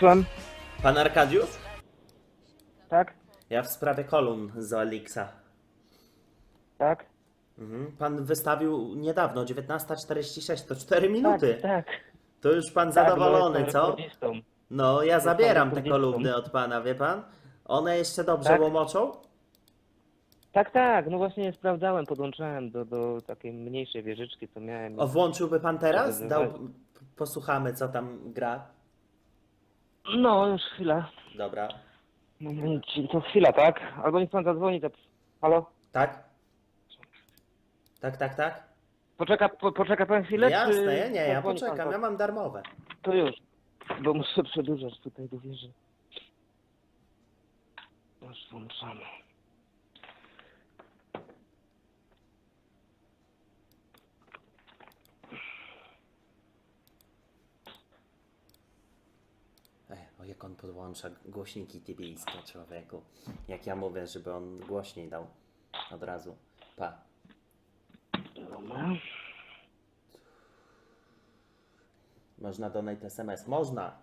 Słucham? Pan Arkadiusz? Tak? Ja w sprawie kolumn z Elixa. Tak? Mhm. Pan wystawił niedawno, 19.46, to 4 minuty. Tak, tak. To już pan tak, zadowolony, jestem co? rekordzistą. No, ja zabieram te kolumny od pana, wie pan? One jeszcze dobrze Tak. łomoczą? Tak, tak, no właśnie sprawdzałem, podłączałem do, do takiej mniejszej wieżyczki, co miałem. O, włączyłby pan teraz? Dał... Posłuchamy, co tam gra. No, już chwila. Dobra. Momencik, to chwila, tak? Albo niech pan zadzwoni, to... Halo? Tak? Tak, tak, tak? Poczeka, po, poczeka pan chwilę, Jasne, czy... ja nie, ja zadzwoni pan poczekam, po- ja mam darmowe. To już, bo muszę przedłużać tutaj do wieży. Już włączamy. Ej, o jak on podłącza głośniki tibijskie człowieku. Jak ja mówię, żeby on głośniej dał. Od razu. Pa. Można donate SMS. Można.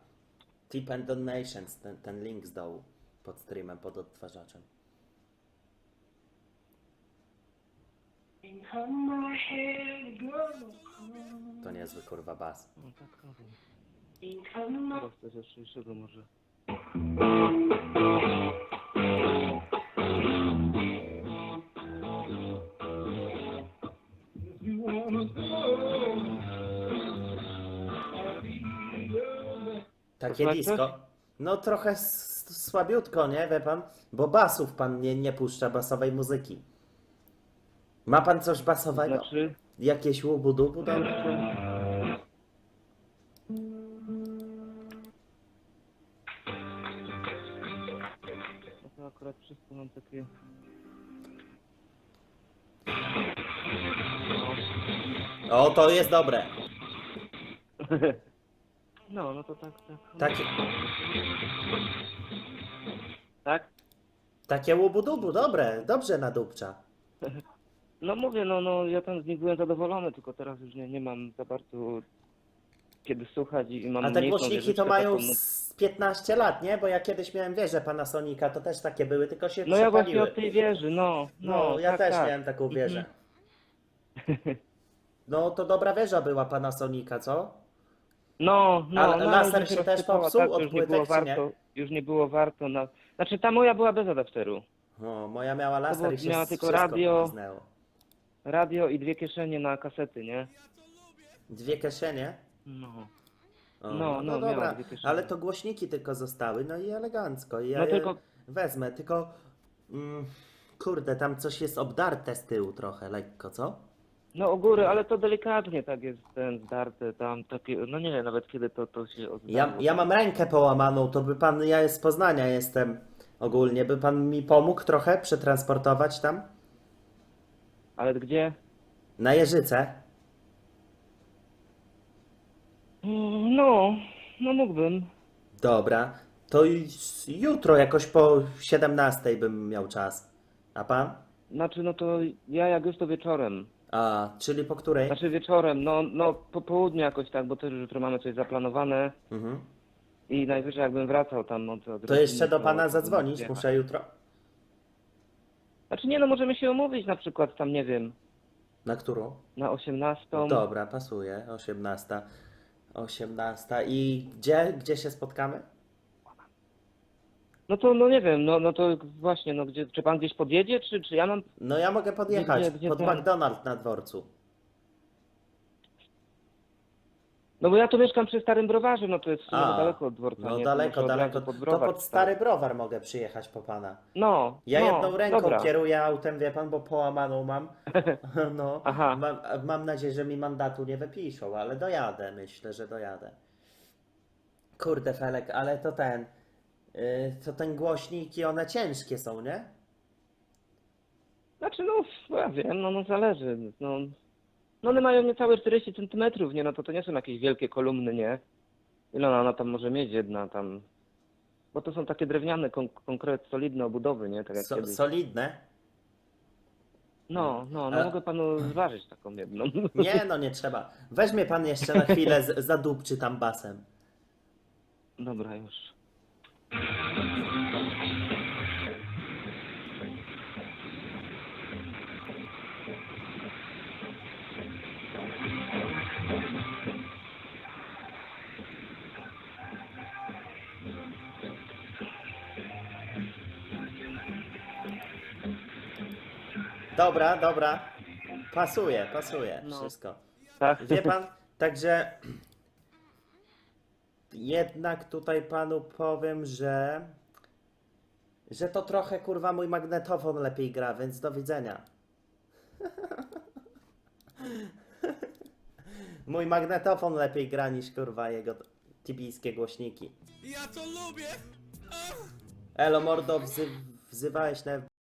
Tip and donations. Ten, ten link z dołu. Pod streamem, pod odtwarzaczem. To niezły kurwa bas. No tak. Teraz coś ostrzejszego może. Takie Posłuchać disco. No trochę s- słabiutko, nie? Wie pan? Bo basów pan nie, nie puszcza, basowej muzyki. Ma pan coś basowego? Znaczy, Jakieś łubu-dubu? Dobra. no O, to jest dobre. No, no to tak, tak. Takie, Tak? takie łubu-dubu, dobre. Dobrze nadupcza. No mówię, no, no ja tam z nich byłem zadowolony, tylko teraz już nie, nie mam za bardzo kiedy słuchać i, mam A te mniejszą głośniki wieżyczkę to mają taką, no- z 15 lat, nie? Bo ja kiedyś miałem wieżę Panasonica, to też takie były, tylko się No ja właśnie przepaliły. od tej wieży, no. No, No, ja tak, też tak. miałem taką wieżę. No to dobra wieża była Panasonica, co? No, no, Ale no, laser już się też rozsypała, popsuł tak, od już nie było płytek, czy nie? warto, już nie było warto na... Znaczy ta moja była bez adapteru. O, moja miała laser było- i się miała tylko wszystko radio. Radio i dwie kieszenie na kasety, nie? Dwie kieszenie? No. O, No, no, dobra, dwie kieszenie. ale to głośniki tylko zostały, no i elegancko. I ja No je tylko- wezmę, tylko mm, kurde, tam coś jest obdarte z tyłu trochę, lekko, co? No u góry, ale to delikatnie tak jest ten zdarte tam takie, no nie wiem nawet kiedy to, to się oddało. Ja, ja mam rękę połamaną, to by pan, ja z Poznania jestem ogólnie, by pan mi pomógł trochę przetransportować tam? Ale gdzie? Na Jeżyce? Mm, No, no mógłbym. Dobra, to i- jutro jakoś po 17 bym miał czas. A pan? Znaczy no to ja jak już to wieczorem. A, czyli po której? Znaczy wieczorem, no, no po południu jakoś tak, bo też jutro mamy coś zaplanowane Mhm. i najwyżej jakbym wracał tam od, od To jeszcze do to- pana to zadzwonić muszę jutro. Znaczy nie no, możemy się umówić na przykład tam, nie wiem, Na którą? na 18. Dobra, pasuje. 18. 18. I gdzie, gdzie się spotkamy? No to no nie wiem, no, no to właśnie, no gdzie, czy pan gdzieś podjedzie, czy, czy ja mam... No ja mogę podjechać Gdzie- gdzie pod pan? McDonald's na dworcu. No bo ja tu mieszkam przy Starym Browarze, no to jest w sumie A, daleko od dworca, No nie? To daleko, muszę od daleko. razu pod To browar pod wstać. stary browar mogę przyjechać po pana. No, Ja no, jedną ręką dobra. kieruję autem, wie pan, bo połamaną mam. No, Aha. mam, mam nadzieję, że mi mandatu nie wypiszą, ale dojadę, myślę, że dojadę. Kurde, Felek, ale to ten. Yy, to ten głośniki, one ciężkie są, nie? Znaczy no, ja wiem, no, no zależy, no... No one mają niecałe 40 centymetrów, nie? No to to nie są jakieś wielkie kolumny, nie? Ile ona, ona tam może mieć jedna tam... Bo to są takie drewniane, kon konkret, solidne obudowy, nie? Tak jak So, kiedyś. solidne. No, no, no Ale- mogę panu zważyć taką jedną. Nie, no nie trzeba. Weźmie pan jeszcze na chwilę, z- zadupczy tam basem. Dobra, już. Dobra, dobra. Pasuje, pasuje No. wszystko. Tak? Wie pan, także jednak tutaj panu powiem, że że to trochę kurwa mój magnetofon lepiej gra, więc do widzenia. mój magnetofon lepiej gra niż kurwa jego tibijskie głośniki. Ja to lubię! Elo mordo, wzy wzywałeś na